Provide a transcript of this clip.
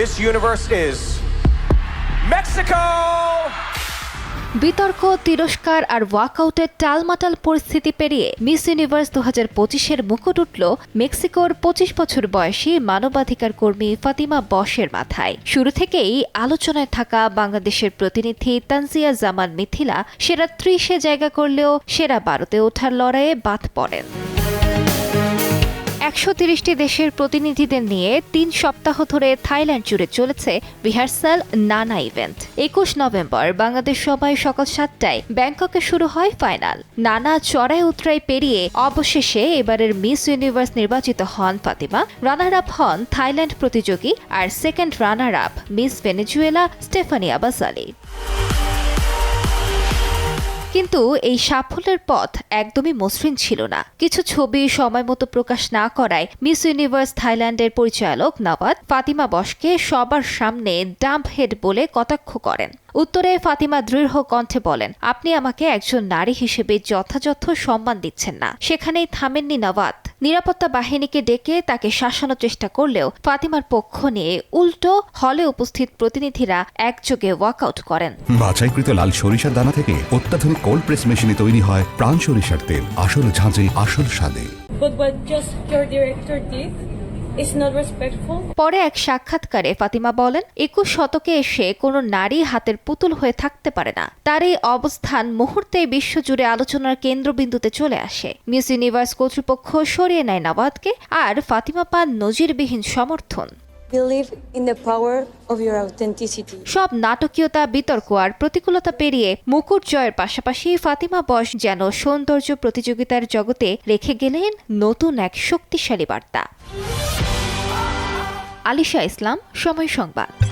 Miss Universe is Mexico! বিতর্ক, তিরস্কার আর ওয়াকআউটের টালমাটাল পরিস্থিতি পেরিয়ে মিস ইউনিভার্স দু হাজার পঁচিশের মুকুট উঠল মেক্সিকোর পঁচিশ বছর বয়সী মানবাধিকার কর্মী ফাতিমা বসের মাথায় শুরু থেকেই আলোচনায় থাকা বাংলাদেশের প্রতিনিধি তানজিয়া জামান মিথিলা সেরা ত্রিশে জায়গা করলেও সেরা বারোতে ওঠার লড়াইয়ে বাদ পড়েন একশো তিরিশটি দেশের প্রতিনিধিদের নিয়ে তিন সপ্তাহ ধরে থাইল্যান্ড জুড়ে চলেছে রিহার্সাল নানা ইভেন্ট। একুশ নভেম্বর বাংলাদেশ সময় সকাল সাতটায় ব্যাংককে শুরু হয় ফাইনাল। নানা চড়াই উতরাই পেরিয়ে অবশেষে এবারের মিস ইউনিভার্স নির্বাচিত হন ফাতিমা। রানার আপ হন থাইল্যান্ড প্রতিযোগী আর second runner up Miss Venezuela Stefania Basali কিন্তু এই সাফল্যের পথ একদমই মসৃণ ছিল না। কিছু ছবি সময় মতো প্রকাশ না করায় মিস ইউনিভার্স থাইল্যান্ডের পরিচালক নওয়াদ ফাতিমা বসকে সবার সামনে ডাম্প হেড বলে কটাক্ষ করেন। উত্তরে ফাতিমা দৃঢ় কণ্ঠে বলেন, আপনি আমাকে একজন নারী হিসেবে যথাযথ সম্মান দিচ্ছেন না। সেখানেই থামেননি নওয়াদ নিরাপত্তা বাহিনীকে ডেকে তাকে শাসানোর চেষ্টা করলেও ফাতিমার পক্ষ নিয়ে উল্টো হলে উপস্থিত প্রতিনিধিরা একযোগে ওয়াকআউট করেন। বাছাইকৃত লাল সরিষার দানা থেকে অত্যাধুনিক কোল্ড প্রেস মেশিনে তৈরি হয় প্রাণ সরিষার তেল। আসল ঝাঁঝে আসল স্বাদে। But what just your director did is not respectful. পরে এক সাক্ষাৎকারে ফাতিমা বলেন একুশ শতকে এসে কোনো নারী হাতের পুতুল হয়ে থাকতে পারে না। তার এই অবস্থান মুহূর্তে বিশ্বজুড়ে আলোচনার কেন্দ্রবিন্দুতে চলে আসে। মিস ইউনিভার্স কর্তৃপক্ষ সরিয়ে নেয় নবাদকে আর ফাতিমা পান নজিরবিহীন সমর্থন। সব নাটকীয়তা, বিতর্ক আর প্রতিকূলতা পেরিয়ে মুকুট জয়ের পাশাপাশি ফাতিমা বস যেন সৌন্দর্য প্রতিযোগিতার জগতে রেখে গেলেন নতুন এক শক্তিশালী বার্তা। আলিশা ইসলাম, সময় সংবাদ।